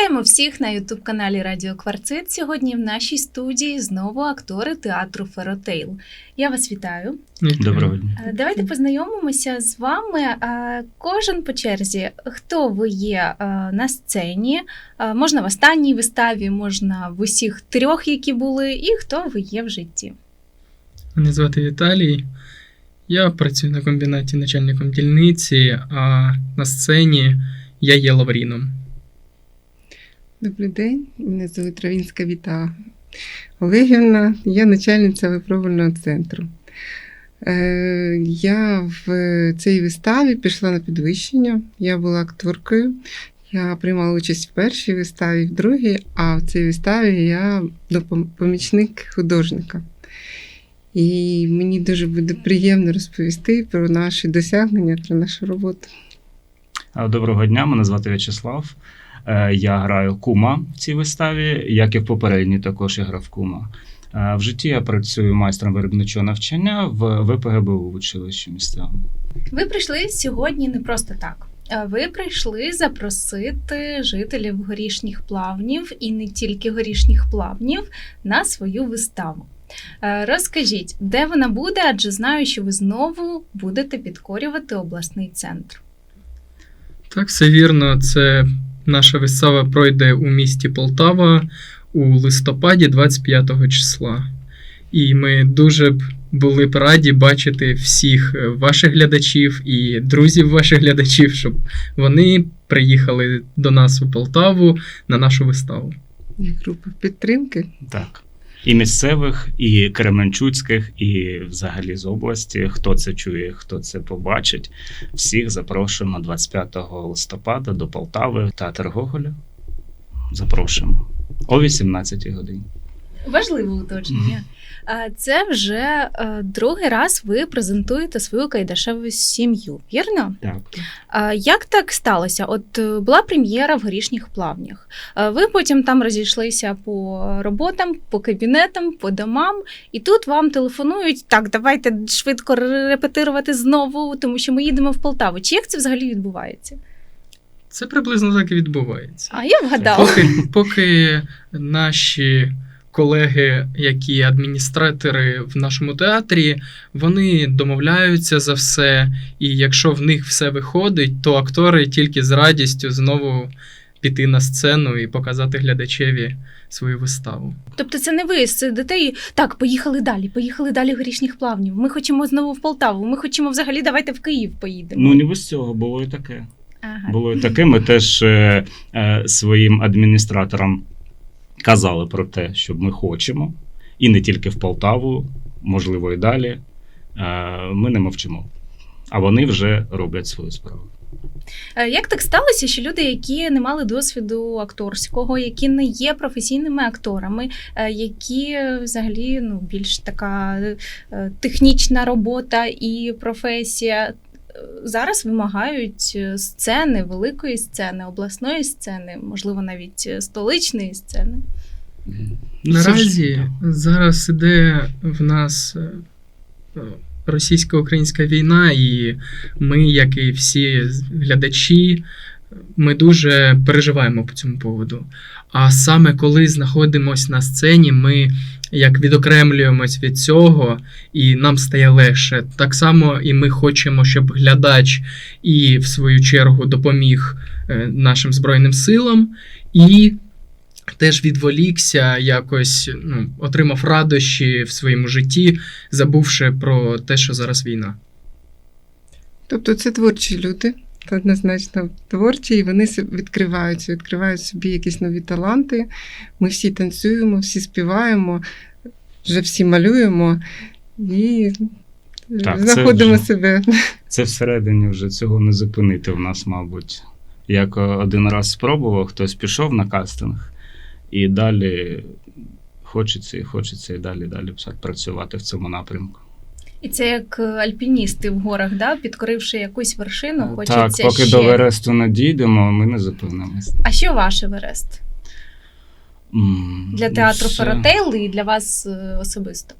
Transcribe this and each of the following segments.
Вітаємо всіх на ютуб каналі Радіо Кварцит. Сьогодні в нашій студії знову актори театру Феротейл. Я вас вітаю. Доброго дня. Е, Давайте познайомимося з вами. Е, Кожен по черзі, хто ви є е, на сцені, можна в останній виставі, можна в усіх трьох, які були, і хто ви є в житті. Мене звати Віталій. Я працюю на комбінаті начальником дільниці, а на сцені я є Лавріном. Добрий день, мене звуть Равінська Віта Олегівна, я начальниця випробувального центру. Е, Я в цій виставі пішла на підвищення. Я була акторкою. Я приймала участь в першій виставі, в другій, а в цій виставі я помічник художника. І мені дуже буде приємно розповісти про наші досягнення, про нашу роботу. Доброго дня, мене звати В'ячеслав. Е, Я граю кума в цій виставі, як і в попередній також я грав кума. Е, В житті я працюю майстром виробничого навчання в ВПГБУ в училищі місцевому. Ви прийшли сьогодні не просто так. Е, Ви прийшли запросити жителів горішніх плавнів і не тільки горішніх плавнів на свою виставу. Розкажіть, де вона буде, адже знаю, що ви знову будете підкорювати обласний центр. Так, все вірно, це наша вистава пройде у місті Полтава у листопаді 25 числа. І ми дуже б були б раді бачити всіх ваших глядачів і друзів ваших глядачів, щоб вони приїхали до нас у Полтаву на нашу виставу. Група підтримки. Так. І місцевих, і кременчуцьких, і взагалі з області. Хто це чує, хто це побачить. Всіх запрошуємо 25 листопада до Полтави, театр Гоголя. Запрошуємо о 18 годині. Важливе уточнення. Це вже е, другий раз ви презентуєте свою кайдашеву сім'ю, вірно? Так. Як так сталося? От е, була прем'єра в горішніх плавнях. Е, Ви потім там розійшлися по роботам, по кабінетам, по домам, і тут вам телефонують: так, давайте швидко репетирувати знову, тому що ми їдемо в Полтаву. Чи як це взагалі відбувається? Це приблизно так і відбувається. А я вгадала. Поки, поки наші колеги, які адміністратори в нашому театрі, вони домовляються за все, і якщо в них все виходить, то актори тільки з радістю знову піти на сцену і показати глядачеві свою виставу. Тобто це не ви сидите і так, поїхали далі, поїхали далі горішніх плавнів. Ми хочемо знову в Полтаву. Ми хочемо взагалі давайте в Київ поїдемо. Ну, не без цього було і таке. ага. Було і таке. Ми теж е, е, своїм адміністраторам казали про те, що ми хочемо, і не тільки в Полтаву, можливо, і далі. Е, ми не мовчимо. А вони вже роблять свою справу. Е, Як так сталося, що люди, які не мали досвіду акторського, які не є професійними акторами, е, які взагалі ну, більш така технічна робота і професія, зараз вимагають е, сцени, великої сцени, обласної сцени, можливо, навіть е, столичної сцени. Наразі зараз іде в нас е, російсько-українська війна, і ми, як і всі глядачі, ми дуже переживаємо по цьому поводу. А саме коли знаходимося на сцені, ми як відокремлюємось від цього, і нам стає легше. Так само і ми хочемо, щоб глядач і в свою чергу допоміг е, нашим Збройним силам, і теж відволікся, якось ну, отримав радощі в своєму житті, забувши про те, що зараз війна. Тобто це творчі люди, однозначно творчі, і вони відкриваються, відкривають собі якісь нові таланти. Ми всі танцюємо, всі співаємо, вже всі малюємо і Так, це знаходимо вже- себе. Це всередині вже цього не зупинити в нас, мабуть. Як один раз спробував, хтось пішов на кастинг, і далі хочеться і хочеться і далі далі працювати в цьому напрямку. І це як е, альпіністи в горах, да? підкоривши якусь вершину, так, хочеться поки ще. до Вересту не дійдемо, ми не зупинимось. А що ваш Еверест? М, Для театру все. Феротейл і для вас е, особисто?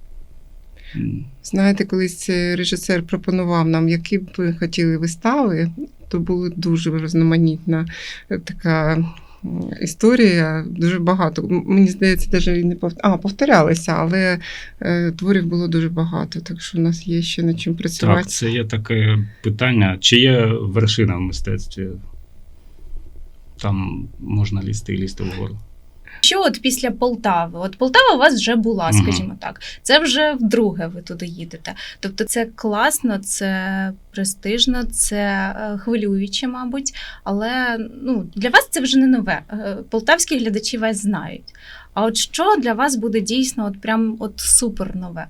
Знаєте, колись режисер пропонував нам, які б ви хотіли вистави, то була дуже різноманітна е, така історія. Дуже багато. Мені здається, навіть не повт... а, повторялися, але е, творів було дуже багато. Так що в нас є ще над чим працювати. Так, це є таке питання, чи є вершина в мистецтві? Там можна лізти і лізти вгору. Що от після Полтави? От Полтава у вас вже була, скажімо так. Це вже вдруге ви туди їдете. Тобто це класно, це престижно, це е, хвилююче, мабуть. Але ну, для вас це вже не нове. Е, Полтавські глядачі вас знають. А от що для вас буде дійсно от прям от супер нове?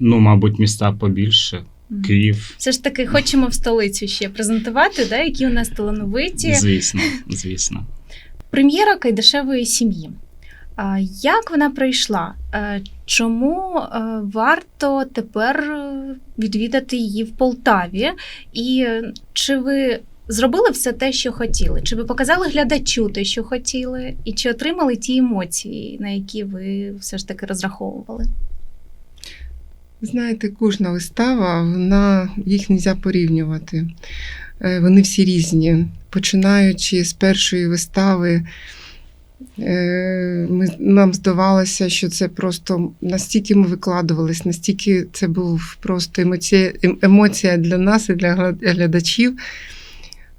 Ну, мабуть, міста побільше. Київ, Все ж таки хочемо в столицю ще презентувати, да, які у нас талановиті. звісно, звісно. Прем'єра Кайдашевої сім'ї. Як вона пройшла? Е, Чому е, варто тепер е, відвідати її в Полтаві? І чи ви зробили все те, що хотіли? Чи ви показали глядачу те, що хотіли? І чи отримали ті емоції, на які ви все ж таки розраховували? Знаєте, кожна вистава, вона їх не можна порівнювати. Вони всі різні. Починаючи з першої вистави, ми, нам здавалося, що це просто настільки ми викладувались, настільки це був просто емоція, ем- емоція для нас і для глядачів.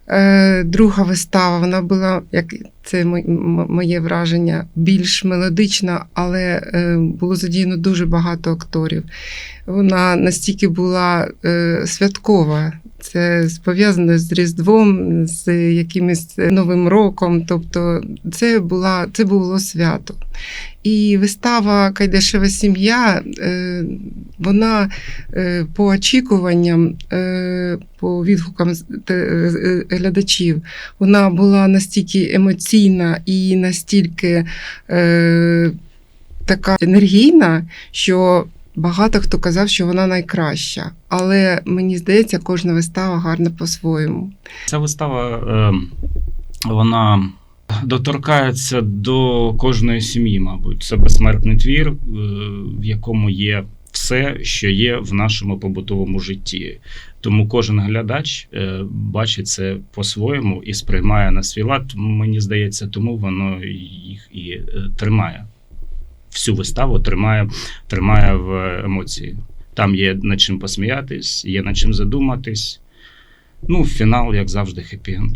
Е, Друга вистава, вона була, як це моє враження, більш мелодична, але е, було задіяно дуже багато акторів. Вона настільки була е, святкова. Це пов'язане з Різдвом, з якимось Новим роком. Тобто, це, була, це було свято. І вистава Кайдашева сім'я, е, вона е, по очікуванням, е, по відгукам глядачів, вона була настільки емоційна і настільки така енергійна, що багато хто казав, що вона найкраща. Але мені здається, кожна вистава гарна по-своєму. Ця вистава, е, вона доторкається до кожної сім'ї, мабуть. Це безсмертний твір, е, в якому є все, що є в нашому побутовому житті. Тому кожен глядач е, бачить це по-своєму і сприймає на свій лад. Мені здається, тому воно їх і е, тримає. Всю виставу тримає, тримає в емоції. Там є над чим посміятись, є над чим задуматись. Ну, фінал, як завжди, хеппі-енд.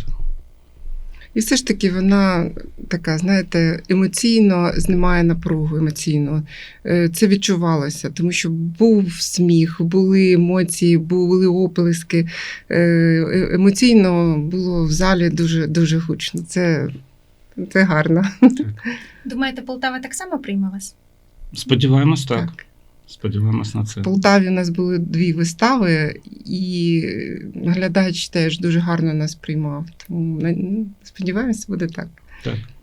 І все ж таки вона така, знаєте, емоційно знімає напругу емоційно. Е, Це відчувалося, тому що був сміх, були емоції, були оплески. Е, е- Емоційно було в залі дуже, дуже гучно. Це, це гарно. Думаєте, Полтава так само прийме вас? Сподіваємось, так. Сподіваємось на це. В Полтаві у нас були дві вистави, і глядач теж дуже гарно нас приймав. Тому ну, сподіваємося, буде так.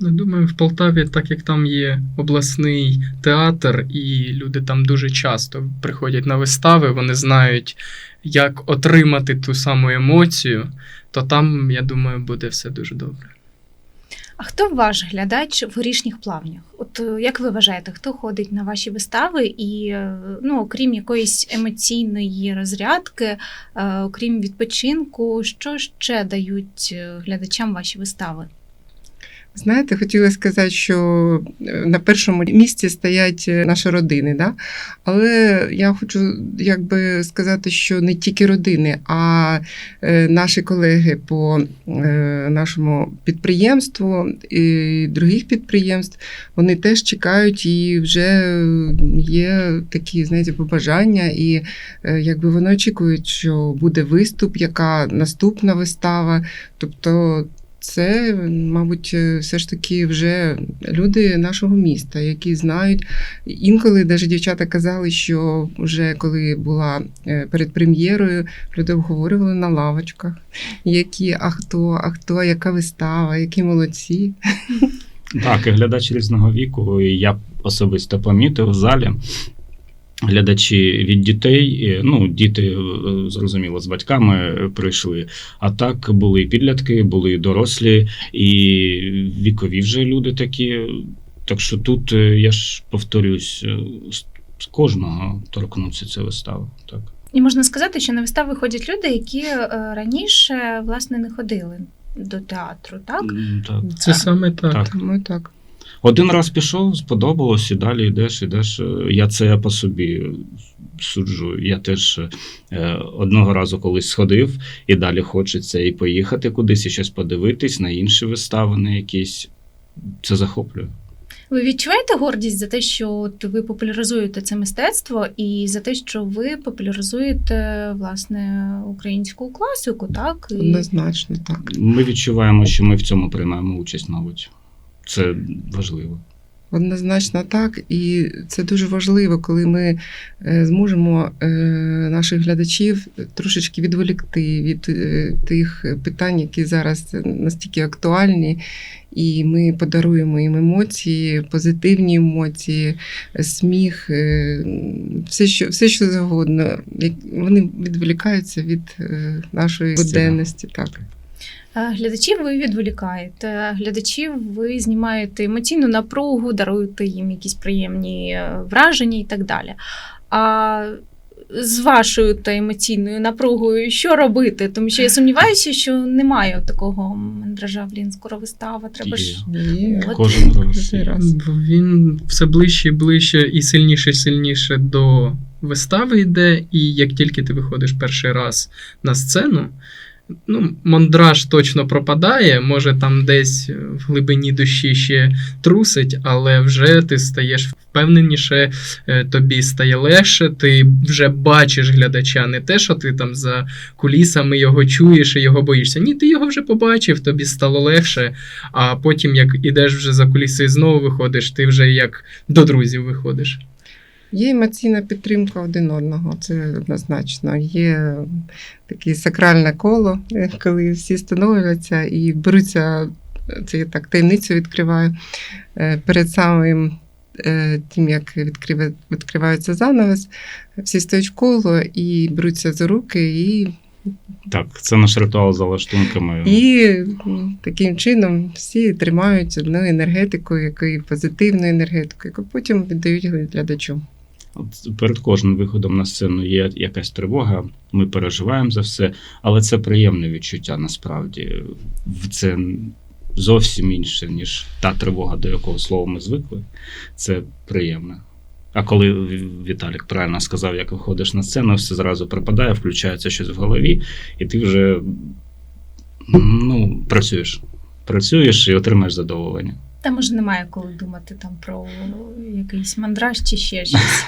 Ну, думаю, в Полтаві, так як там є обласний театр, і люди там дуже часто приходять на вистави, вони знають, як отримати ту саму емоцію, то там, я думаю, буде все дуже добре. А хто ваш глядач в горішніх плавнях? От е, як ви вважаєте, хто ходить на ваші вистави і, е, ну, окрім якоїсь емоційної розрядки, е, окрім відпочинку, що ще дають глядачам ваші вистави? Знаєте, хотіла сказати, що е, на першому місці стоять е, наші родини, да? але я хочу якби сказати, що не тільки родини, а е, наші колеги по нашому підприємству і других підприємств, вони теж чекають і вже є такі, знаєте, побажання, і якби вони очікують, що буде виступ, яка наступна вистава. Тобто це, мабуть, е, все ж таки вже люди нашого міста, які знають. Інколи навіть дівчата казали, що вже коли була е, перед прем'єрою, люди обговорювали на лавочках, які, а хто, а хто, яка вистава, які молодці. Так, і глядач різного віку. І я особисто помітив в залі. Глядачі від дітей, ну, діти, е, зрозуміло, з батьками прийшли. А так були і підлітки, були і дорослі, і вікові вже люди такі. Так що тут, е, я ж повторюсь, е, з- кожного торкнуться ця вистава. Так. І можна сказати, що на вистави ходять люди, які раніше власне не ходили до театру, так? Так. Це саме так. Так. Тому так. Один раз пішов, сподобалось, і далі йдеш, йдеш. Е, Я це по собі суджу. Я теж е, одного разу колись сходив, і далі хочеться і поїхати кудись, і щось подивитись на інші вистави, на якісь. Це захоплює. Ви відчуваєте гордість за те, що от ви популяризуєте це мистецтво, і за те, що ви популяризуєте власне українську класику, так? І... Однозначно так. Ми відчуваємо, що ми в цьому приймаємо участь, мабуть. Це важливо. Однозначно так, і це дуже важливо, коли ми е, зможемо е, наших глядачів трошечки відволікти від е, тих питань, які зараз настільки актуальні, і ми подаруємо їм емоції, позитивні емоції, сміх, все, що, все, що завгодно. Вони відволікаються від нашої буденності. Так. Е, Глядачів ви відволікаєте, глядачів ви знімаєте емоційну напругу, даруєте їм якісь приємні е, враження і так далі. А з вашою та емоційною напругою що робити? Тому що я сумніваюся, що немає такого мандража, блін, скоро вистава, треба ж. Є. От. Кожен раз. Він все ближче і ближче і сильніше і сильніше до вистави йде, і як тільки ти виходиш перший раз на сцену, ну, мандраж точно пропадає, може там десь в глибині душі ще трусить, але вже ти стаєш впевненіше, е, тобі стає легше, ти вже бачиш глядача, не те, що ти там за кулісами його чуєш і його боїшся. Ні, ти його вже побачив, тобі стало легше. А потім, як ідеш вже за куліси і знову виходиш, ти вже як до друзів виходиш. Є емоційна підтримка один одного, це однозначно. Є таке сакральне коло, коли всі становляться і беруться, це я так таємницю відкриваю е, перед самим. е, Тим, як відкриває, відкривається занавес, всі стоять в коло і беруться за руки, і, Так, це наш ритуал за лаштунками. і таким чином всі тримають одну енергетику, яку позитивну енергетику, яку потім віддають глядачу. Перед кожним виходом на сцену є якась тривога, ми переживаємо за все, але це приємне відчуття насправді. Це зовсім інше, ніж та тривога, до якого слова ми звикли. Це приємно. А коли Віталік правильно сказав, як виходиш на сцену, все зразу припадає, включається щось в голові, і ти вже ну, працюєш. Працюєш і отримаєш задоволення. Та може немає коли думати там про якийсь мандраж чи ще щось.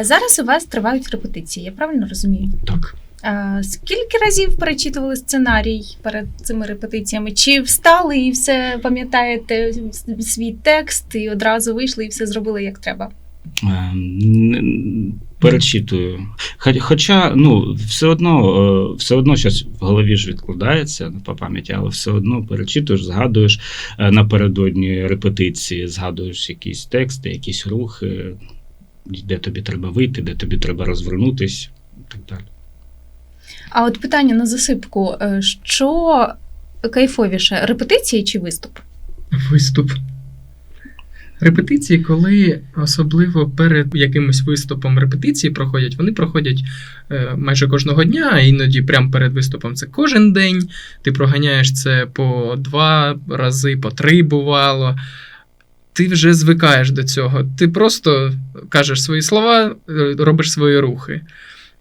Зараз у вас тривають репетиції, я правильно розумію? Так. Скільки разів перечитували сценарій перед цими репетиціями? Чи встали і все пам'ятаєте свій текст, і одразу вийшли і все зробили як треба? Перечитую. Хоча, ну, все одно, е, все одно щось в голові ж відкладається по пам'яті, але все одно перечитуєш, згадуєш е, напередодні репетиції, згадуєш якісь тексти, якісь рухи, де тобі треба вийти, де тобі треба розвернутись і так далі. А от питання на засипку: е, що кайфовіше, репетиції чи виступ? Виступ. Репетиції, коли особливо перед якимось виступом репетиції проходять, вони проходять е, майже кожного дня, іноді прямо перед виступом це кожен день. Ти проганяєш це по два рази, по три бувало. Ти вже звикаєш до цього. Ти просто кажеш свої слова, е, робиш свої рухи.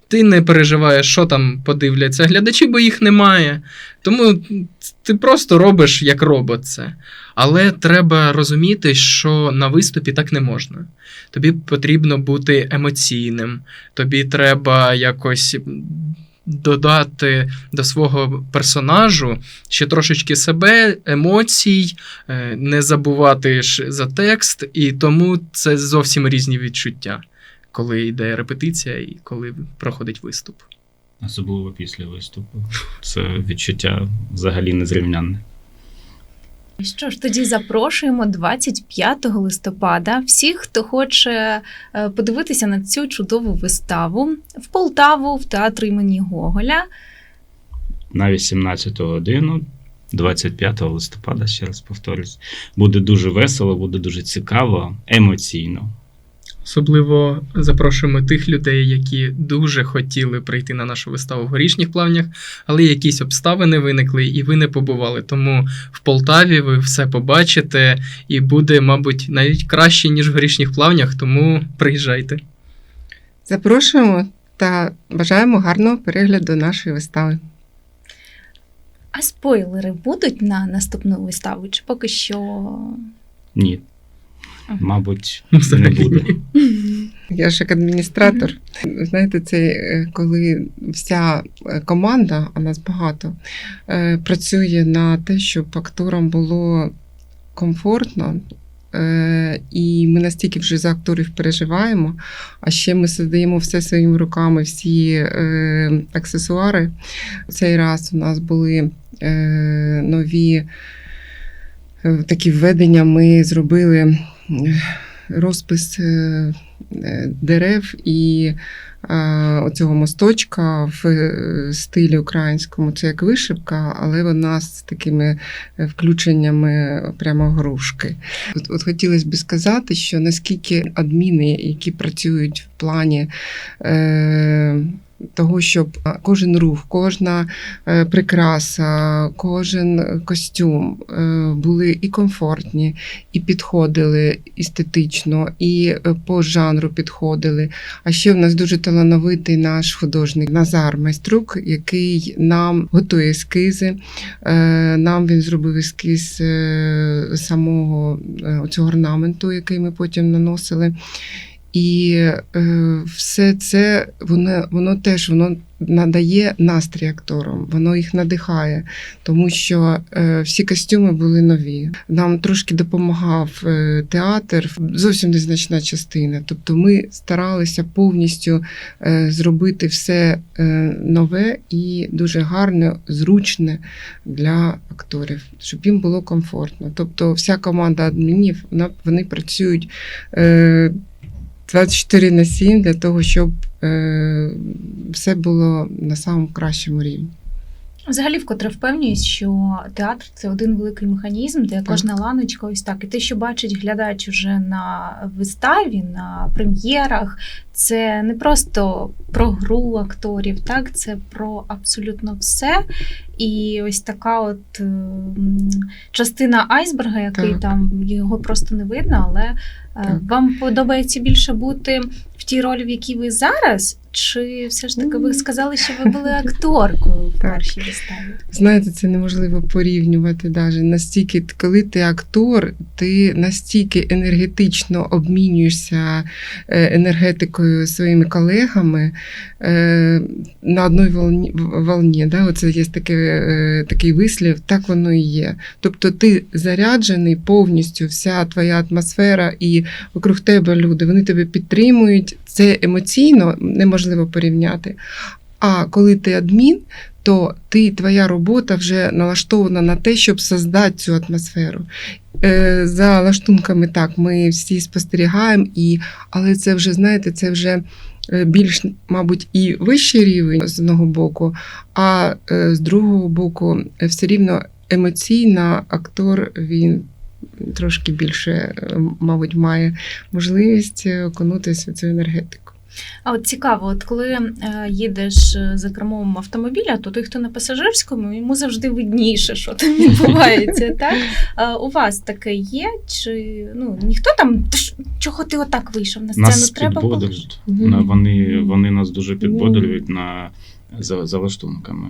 Ти не переживаєш, що там подивляться глядачі, бо їх немає. Тому ти просто робиш як робот це. Але треба розуміти, що на виступі так не можна. Тобі потрібно бути емоційним, тобі треба якось додати до свого персонажу ще трошечки себе, емоцій, е, не забувати за текст, і тому це зовсім різні відчуття, коли йде репетиція і коли проходить виступ. Особливо після виступу. Це відчуття взагалі незрівнянне. Що ж, тоді запрошуємо 25 листопада всіх, хто хоче е, подивитися на цю чудову виставу в Полтаву, в театр імені Гоголя. на 18 годину, 25 листопада, ще раз повторюсь. Буде дуже весело, буде дуже цікаво, емоційно. Особливо запрошуємо тих людей, які дуже хотіли прийти на нашу виставу в горішніх плавнях, але якісь обставини виникли, і ви не побували. Тому в Полтаві ви все побачите, і буде, мабуть, навіть краще, ніж в горішніх плавнях, тому приїжджайте. Запрошуємо та бажаємо гарного перегляду нашої вистави. А спойлери будуть на наступну виставу? Чи поки що Ні. Мабуть, не буде. Я ж як адміністратор. Знаєте, це е, коли вся е, команда, а нас багато, е, працює на те, щоб акторам було комфортно. І ми настільки вже за акторів переживаємо, а ще ми создаємо все своїми руками, всі е, аксесуари. Цей раз у нас були е, нові е, такі введення. Ми зробили розпис е, е, дерев і оцього мосточка в е, стилі українському. Це як вишивка, але вона з такими включеннями прямо грушки. От, от хотілося б сказати, що наскільки адміни, які працюють в плані. Е, того, щоб кожен рух, кожна е, прикраса, кожен костюм е, були і комфортні, і підходили естетично, і е, по жанру підходили. А ще в нас дуже талановитий наш художник Назар Майструк, який нам готує ескізи. Е, Нам він зробив ескіз е, самого е, цього орнаменту, який ми потім наносили. І е, все це воно, воно теж воно надає настрій акторам, воно їх надихає, тому що е, всі костюми були нові. Нам трошки допомагав е, театр, зовсім незначна частина. Тобто ми старалися повністю е, зробити все е, нове і дуже гарне, зручне для акторів, щоб їм було комфортно. Тобто, вся команда адмінів вона, вони працюють. Е, 24 на 7 для того, щоб е, все було на самому кращому рівні. взагалі вкотре впевнююсь, що театр це один великий механізм, де кожна ланочка ось так. І те, що бачить глядач уже на виставі, на прем'єрах, це не просто про гру акторів, так це про абсолютно все. І ось така от ем, частина айсберга, який Так. там його просто не видно, але е, Так. вам подобається більше бути в тій ролі, в якій ви зараз, чи все ж таки ви сказали, що ви були акторкою в першій виставі? Знаєте, це неможливо порівнювати навіть настільки, коли ти актор, ти настільки енергетично обмінюєшся е, енергетикою своїми колегами е, на одній волні, волні. Да? Оце є таке, е, такий вислів, так воно і є. Тобто ти заряджений повністю, вся твоя атмосфера і вокруг тебе люди, вони тебе підтримують. Це емоційно неможливо порівняти. А коли ти адмін, то ти, твоя робота вже налаштована на те, щоб создати цю атмосферу. Е, За лаштунками так, ми всі спостерігаємо, і, але це вже, знаєте, це вже е, більш, мабуть, і вищий рівень з одного боку, а е, з другого боку, е, все рівно емоційно актор він. Трошки більше, е, мабуть, має можливість е, окунутися в цю енергетику. А от цікаво, от коли е, їдеш е, за кермом автомобіля, то той, хто на пасажирському, йому завжди видніше, що там відбувається. Так? А у вас таке є? Чи ну ніхто там чого ти отак вийшов на сцену? Нас Треба підбодрюють. Вони, вони нас дуже підбодрюють на за, за лаштунками.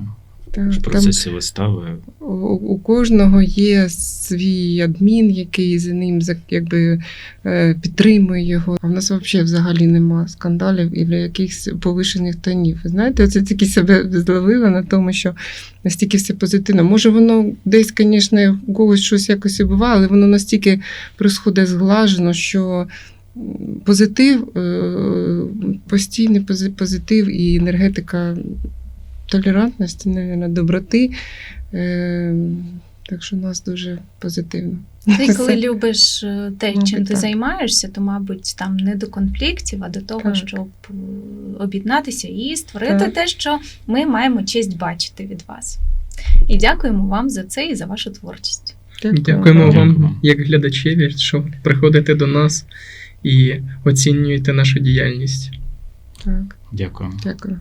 Так, В там вистави У, у кожного є свій адмін, який за ним якби, е, підтримує його. А в нас взагалі взагалі нема скандалів і якихось повишених тонів. Знаєте, це тільки себе зловила на тому, що настільки все позитивно. Може, воно десь, звісно, у когось щось якось і буває, але воно настільки происходить зглажено, що. Позитив, е, постійний позитив і енергетика толерантності, мабуть, доброти. Е, Так що у нас дуже позитивно. Ти коли любиш е, те, Мабуть, чим ти так. займаєшся, то, мабуть, там не до конфліктів, а до того, Так. щоб е, об'єднатися і створити Так. те, що ми маємо честь бачити від вас. І дякуємо вам за це і за вашу творчість. Дякуємо вам, як глядачеві, що приходите до нас і оцінюєте нашу діяльність. Так, Дякую. дякую.